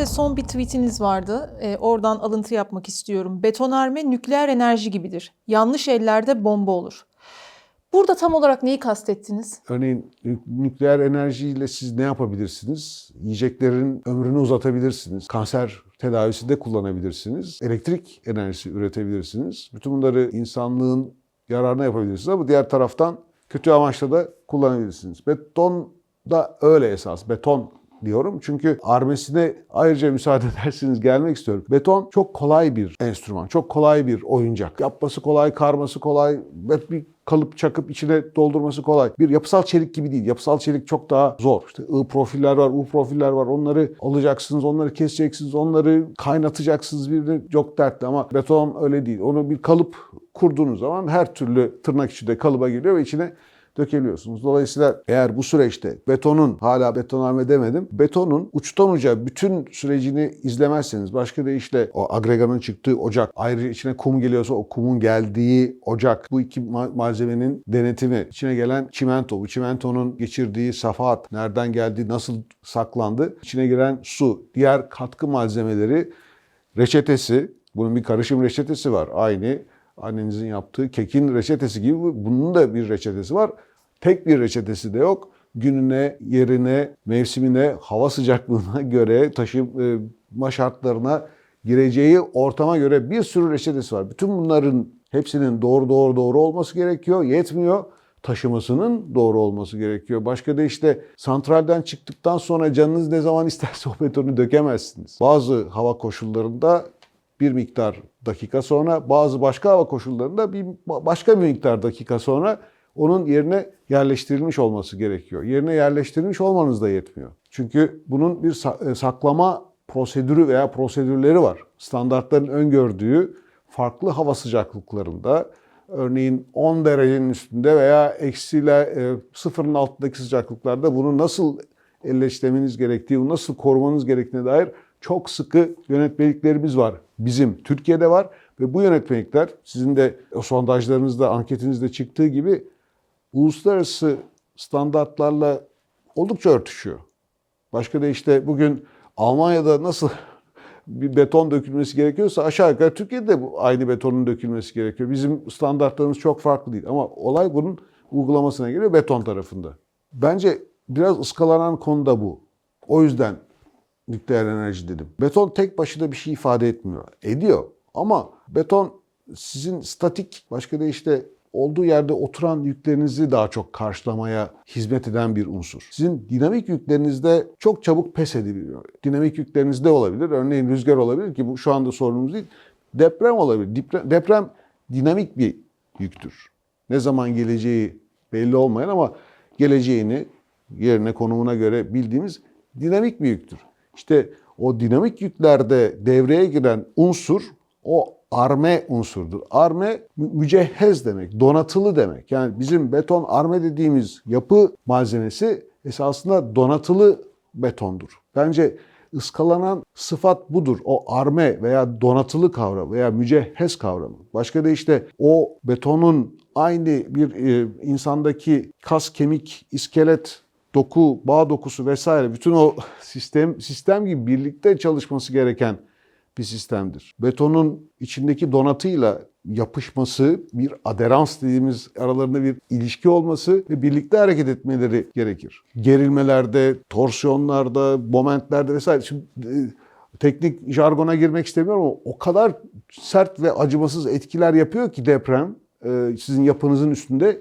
de son bir tweetiniz vardı. Ee, oradan alıntı yapmak istiyorum. Betonarme nükleer enerji gibidir. Yanlış ellerde bomba olur. Burada tam olarak neyi kastettiniz? Örneğin nü- nükleer enerjiyle siz ne yapabilirsiniz? Yiyeceklerin ömrünü uzatabilirsiniz. Kanser tedavisinde kullanabilirsiniz. Elektrik enerjisi üretebilirsiniz. Bütün bunları insanlığın yararına yapabilirsiniz ama diğer taraftan kötü amaçla da kullanabilirsiniz. Beton da öyle esas. Beton diyorum. Çünkü armesine ayrıca müsaade ederseniz gelmek istiyorum. Beton çok kolay bir enstrüman, çok kolay bir oyuncak. Yapması kolay, karması kolay, bir kalıp çakıp içine doldurması kolay. Bir yapısal çelik gibi değil. Yapısal çelik çok daha zor. İşte I profiller var, U profiller var. Onları alacaksınız, onları keseceksiniz, onları kaynatacaksınız birbirine çok dertli ama beton öyle değil. Onu bir kalıp kurduğunuz zaman her türlü tırnak içinde kalıba giriyor ve içine dökeliyorsunuz. Dolayısıyla eğer bu süreçte betonun, hala betonarme demedim, betonun uçtan uca bütün sürecini izlemezseniz, başka deyişle o agreganın çıktığı ocak, ayrıca içine kum geliyorsa o kumun geldiği ocak, bu iki ma- malzemenin denetimi, içine gelen çimento, bu çimentonun geçirdiği safahat, nereden geldiği, nasıl saklandı, içine giren su, diğer katkı malzemeleri, reçetesi, bunun bir karışım reçetesi var. Aynı annenizin yaptığı kekin reçetesi gibi bu- bunun da bir reçetesi var. Tek bir reçetesi de yok. Gününe, yerine, mevsimine, hava sıcaklığına göre, taşıma şartlarına, gireceği ortama göre bir sürü reçetesi var. Bütün bunların hepsinin doğru doğru doğru olması gerekiyor. Yetmiyor. Taşımasının doğru olması gerekiyor. Başka da işte santralden çıktıktan sonra canınız ne zaman isterse o betonu dökemezsiniz. Bazı hava koşullarında bir miktar dakika sonra bazı başka hava koşullarında bir başka bir miktar dakika sonra onun yerine yerleştirilmiş olması gerekiyor. Yerine yerleştirilmiş olmanız da yetmiyor. Çünkü bunun bir e, saklama prosedürü veya prosedürleri var. Standartların öngördüğü farklı hava sıcaklıklarında örneğin 10 derecenin üstünde veya eksiyle e, sıfırın altındaki sıcaklıklarda bunu nasıl elleştirmeniz gerektiği, nasıl korumanız gerektiğine dair çok sıkı yönetmeliklerimiz var. Bizim Türkiye'de var ve bu yönetmelikler sizin de sondajlarınızda, anketinizde çıktığı gibi uluslararası standartlarla oldukça örtüşüyor. Başka da işte bugün Almanya'da nasıl bir beton dökülmesi gerekiyorsa aşağı yukarı Türkiye'de de aynı betonun dökülmesi gerekiyor. Bizim standartlarımız çok farklı değil ama olay bunun uygulamasına geliyor beton tarafında. Bence biraz ıskalanan konu da bu. O yüzden nükleer enerji dedim. Beton tek başına bir şey ifade etmiyor. Ediyor ama beton sizin statik başka da işte olduğu yerde oturan yüklerinizi daha çok karşılamaya hizmet eden bir unsur. Sizin dinamik yüklerinizde çok çabuk pes edebiliyor. Dinamik yüklerinizde olabilir. Örneğin rüzgar olabilir ki bu şu anda sorunumuz değil. Deprem olabilir. Deprem, deprem dinamik bir yüktür. Ne zaman geleceği belli olmayan ama geleceğini yerine konumuna göre bildiğimiz dinamik bir yüktür. İşte o dinamik yüklerde devreye giren unsur o arme unsurdur. Arme mü- mücehhez demek, donatılı demek. Yani bizim beton arme dediğimiz yapı malzemesi esasında donatılı betondur. Bence ıskalanan sıfat budur. O arme veya donatılı kavramı veya mücehhez kavramı. Başka da işte o betonun aynı bir e, insandaki kas, kemik, iskelet, doku, bağ dokusu vesaire bütün o sistem sistem gibi birlikte çalışması gereken bir sistemdir. Betonun içindeki donatıyla yapışması, bir aderans dediğimiz aralarında bir ilişki olması ve birlikte hareket etmeleri gerekir. Gerilmelerde, torsiyonlarda, momentlerde vesaire. Şimdi e, teknik jargona girmek istemiyorum ama o kadar sert ve acımasız etkiler yapıyor ki deprem e, sizin yapınızın üstünde.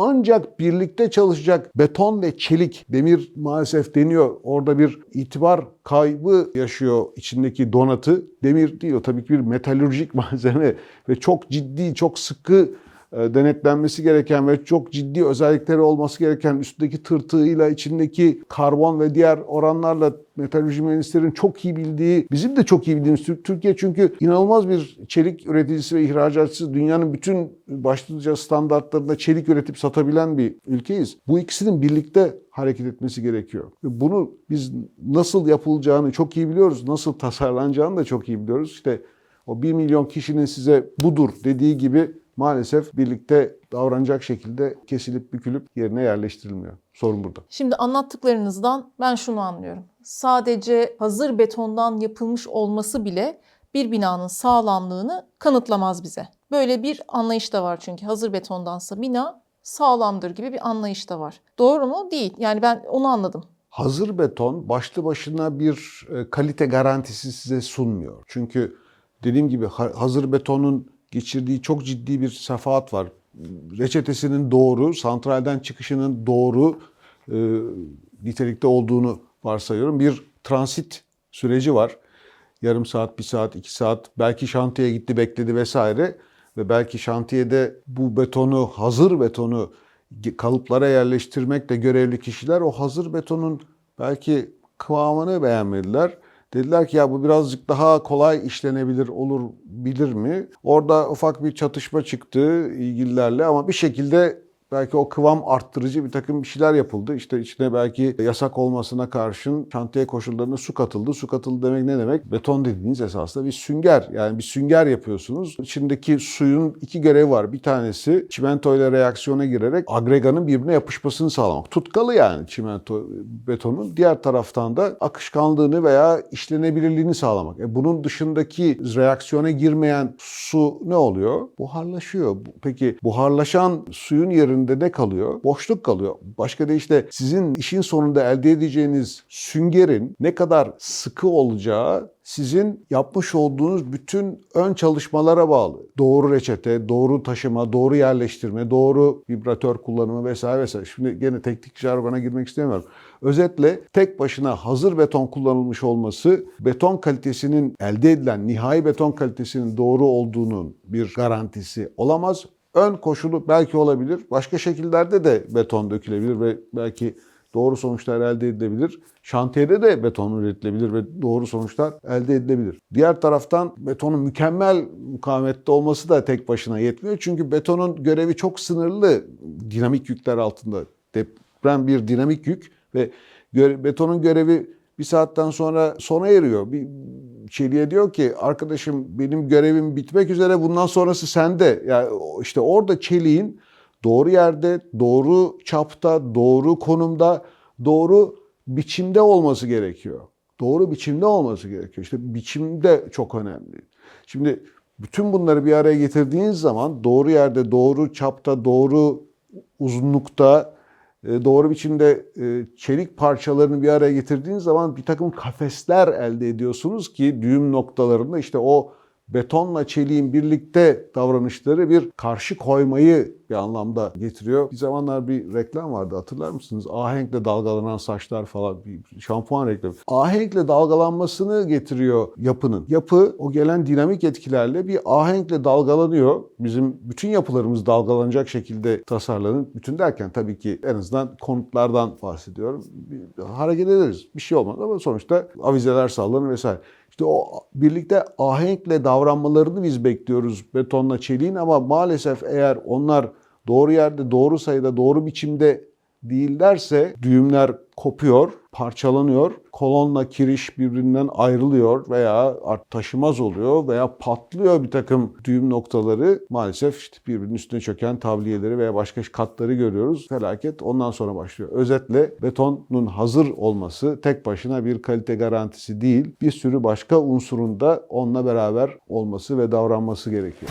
Ancak birlikte çalışacak beton ve çelik, demir maalesef deniyor. Orada bir itibar kaybı yaşıyor içindeki donatı. Demir değil o tabii ki bir metalürjik malzeme ve çok ciddi, çok sıkı denetlenmesi gereken ve çok ciddi özellikleri olması gereken üstteki tırtığıyla içindeki karbon ve diğer oranlarla metalürji mühendislerin çok iyi bildiği, bizim de çok iyi bildiğimiz Tür- Türkiye çünkü inanılmaz bir çelik üreticisi ve ihracatçısı. Dünyanın bütün başlıca standartlarında çelik üretip satabilen bir ülkeyiz. Bu ikisinin birlikte hareket etmesi gerekiyor. Bunu biz nasıl yapılacağını çok iyi biliyoruz. Nasıl tasarlanacağını da çok iyi biliyoruz. İşte o 1 milyon kişinin size budur dediği gibi maalesef birlikte davranacak şekilde kesilip bükülüp yerine yerleştirilmiyor. Sorun burada. Şimdi anlattıklarınızdan ben şunu anlıyorum. Sadece hazır betondan yapılmış olması bile bir binanın sağlamlığını kanıtlamaz bize. Böyle bir anlayış da var çünkü hazır betondansa bina sağlamdır gibi bir anlayış da var. Doğru mu? Değil. Yani ben onu anladım. Hazır beton başlı başına bir e, kalite garantisi size sunmuyor. Çünkü dediğim gibi ha- hazır betonun geçirdiği çok ciddi bir sefaat var. Reçetesinin doğru, santralden çıkışının doğru e, nitelikte olduğunu varsayıyorum. Bir transit süreci var. Yarım saat, bir saat, iki saat belki şantiyeye gitti bekledi vesaire. Ve belki şantiyede bu betonu, hazır betonu kalıplara yerleştirmekle görevli kişiler o hazır betonun belki kıvamını beğenmediler. Dediler ki ya bu birazcık daha kolay işlenebilir olur bilir mi? Orada ufak bir çatışma çıktı ilgililerle ama bir şekilde belki o kıvam arttırıcı bir takım bir şeyler yapıldı. İşte içine belki yasak olmasına karşın şantiye koşullarına su katıldı. Su katıldı demek ne demek? Beton dediğiniz esasında bir sünger. Yani bir sünger yapıyorsunuz. İçindeki suyun iki görevi var. Bir tanesi çimento ile reaksiyona girerek agreganın birbirine yapışmasını sağlamak. Tutkalı yani çimento betonun. Diğer taraftan da akışkanlığını veya işlenebilirliğini sağlamak. E bunun dışındaki reaksiyona girmeyen su ne oluyor? Buharlaşıyor. Peki buharlaşan suyun yerinde ne kalıyor? Boşluk kalıyor. Başka deyişle sizin işin sonunda elde edeceğiniz süngerin ne kadar sıkı olacağı sizin yapmış olduğunuz bütün ön çalışmalara bağlı. Doğru reçete, doğru taşıma, doğru yerleştirme, doğru vibratör kullanımı vesaire vesaire. Şimdi gene teknik jargona girmek istemiyorum. Özetle tek başına hazır beton kullanılmış olması beton kalitesinin elde edilen nihai beton kalitesinin doğru olduğunun bir garantisi olamaz. Ön koşulu belki olabilir. Başka şekillerde de beton dökülebilir ve belki doğru sonuçlar elde edilebilir. Şantiyede de beton üretilebilir ve doğru sonuçlar elde edilebilir. Diğer taraftan betonun mükemmel mukavemette olması da tek başına yetmiyor. Çünkü betonun görevi çok sınırlı dinamik yükler altında. Deprem bir dinamik yük ve betonun görevi bir saatten sonra sona eriyor. Bir çeliğe diyor ki arkadaşım benim görevim bitmek üzere bundan sonrası sende. Yani işte orada çeliğin doğru yerde, doğru çapta, doğru konumda, doğru biçimde olması gerekiyor. Doğru biçimde olması gerekiyor. İşte biçimde çok önemli. Şimdi bütün bunları bir araya getirdiğiniz zaman doğru yerde, doğru çapta, doğru uzunlukta, doğru biçimde e, çelik parçalarını bir araya getirdiğiniz zaman bir takım kafesler elde ediyorsunuz ki düğüm noktalarında işte o betonla çeliğin birlikte davranışları bir karşı koymayı bir anlamda getiriyor. Bir zamanlar bir reklam vardı hatırlar mısınız? Ahenkle dalgalanan saçlar falan bir şampuan reklamı. Ahenkle dalgalanmasını getiriyor yapının. Yapı o gelen dinamik etkilerle bir ahenkle dalgalanıyor. Bizim bütün yapılarımız dalgalanacak şekilde tasarlanır. Bütün derken tabii ki en azından konutlardan bahsediyorum. Bir hareket ederiz. Bir şey olmaz ama sonuçta avizeler sallanır vesaire. İşte o birlikte ahenkle davranmalarını biz bekliyoruz betonla çeliğin ama maalesef eğer onlar doğru yerde, doğru sayıda, doğru biçimde değillerse düğümler kopuyor, parçalanıyor. Kolonla kiriş birbirinden ayrılıyor veya taşımaz oluyor veya patlıyor bir takım düğüm noktaları. Maalesef işte birbirinin üstüne çöken tabliyeleri veya başka katları görüyoruz. Felaket ondan sonra başlıyor. Özetle betonun hazır olması tek başına bir kalite garantisi değil. Bir sürü başka unsurun da onunla beraber olması ve davranması gerekiyor.